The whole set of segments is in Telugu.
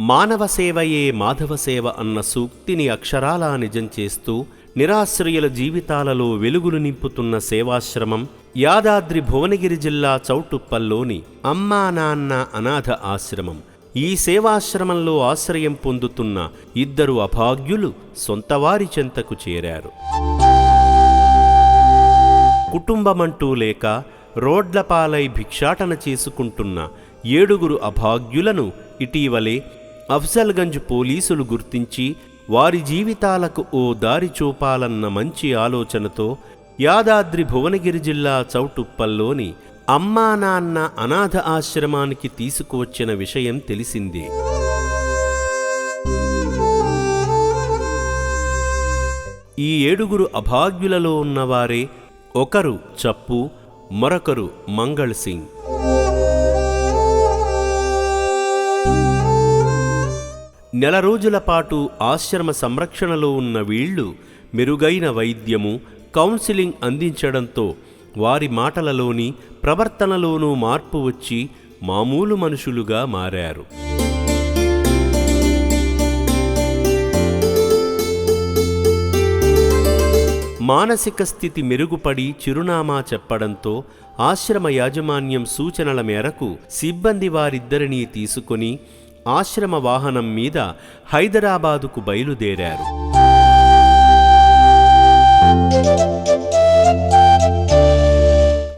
మానవ సేవయే మాధవ సేవ అన్న సూక్తిని అక్షరాలా నిజం చేస్తూ నిరాశ్రయుల జీవితాలలో వెలుగులు నింపుతున్న సేవాశ్రమం యాదాద్రి భువనగిరి జిల్లా చౌటుప్పల్లోని అమ్మా నాన్న అనాథ ఆశ్రమం. ఈ సేవాశ్రమంలో ఆశ్రయం పొందుతున్న ఇద్దరు అభాగ్యులు సొంతవారి చెంతకు చేరారు. కుటుంబమంటూ లేక రోడ్లపాలై భిక్షాటన చేసుకుంటున్న ఏడుగురు అభాగ్యులను ఇటీవలే అఫ్జల్గంజ్ పోలీసులు గుర్తించి వారి జీవితాలకు ఓ దారి చూపాలన్న మంచి ఆలోచనతో యాదాద్రి భువనగిరి జిల్లా చౌటుప్పల్లోని అమ్మా నాన్న అనాథ ఆశ్రమానికి తీసుకువచ్చిన విషయం తెలిసిందే. ఈ ఏడుగురు అభాగ్యులలో ఉన్నవారే ఒకరు చప్పు మరొకరు మంగళ్ సింగ్. నెల రోజుల పాటు ఆశ్రమ సంరక్షణలో ఉన్న వీళ్ళు మెరుగైన వైద్యము కౌన్సిలింగ్ అందించడంతో వారి మాటలలోని ప్రవర్తనలోనూ మార్పు వచ్చి మామూలు మనుషులుగా మారారు. మానసిక స్థితి మెరుగుపడి చిరునామా చెప్పడంతో ఆశ్రమ యాజమాన్యం సూచనల మేరకు సిబ్బంది వారిద్దరినీ తీసుకొని ఆశ్రమ వాహనం మీద హైదరాబాదుకు బయలుదేరారు.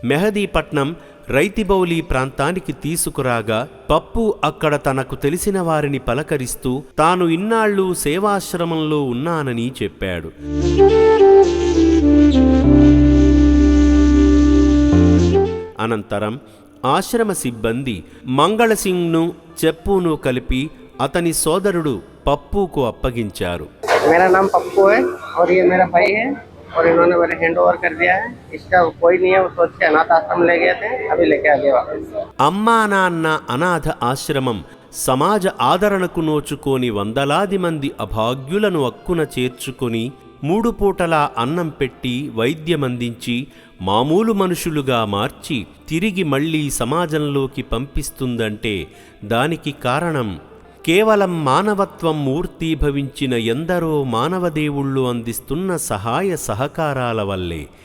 మెహదీపట్నం రైతిబౌలి ప్రాంతానికి తీసుకురాగా పప్పు అక్కడ తనకు తెలిసిన వారిని పలకరిస్తూ తాను ఇన్నాళ్ళు సేవాశ్రమంలో ఉన్నానని చెప్పాడు. అనంతరం ఆశ్రమ సిబ్బంది మంగళసింగ్ను చెప్పును కలిపి అతని సోదరుడు పప్పుకు అప్పగించారు मेरा नाम पप्पू है और ये मेरा भाई है और इन्होंने मेरे हैंड ओवर कर दिया है इसका कोई नहीं है वो सोच के अनाथ आश्रम ले गए थे अभी लेके आ गए वापस అమ్మా నాన్న అనాథ ఆశ్రమం సమాజ ఆదరణకు నోచుకోని వందలాది మంది అభాగ్యులను అక్కున చేర్చుకొని మూడు పూటలా అన్నం పెట్టి వైద్యమందించి మామూలు మనుషులుగా మార్చి తిరిగి మళ్ళీ సమాజంలోకి పంపిస్తుందంటే దానికి కారణం కేవలం మానవత్వం మూర్తీభవించిన ఎందరో మానవదేవుళ్ళు అందిస్తున్న సహాయ సహకారాల వల్లే.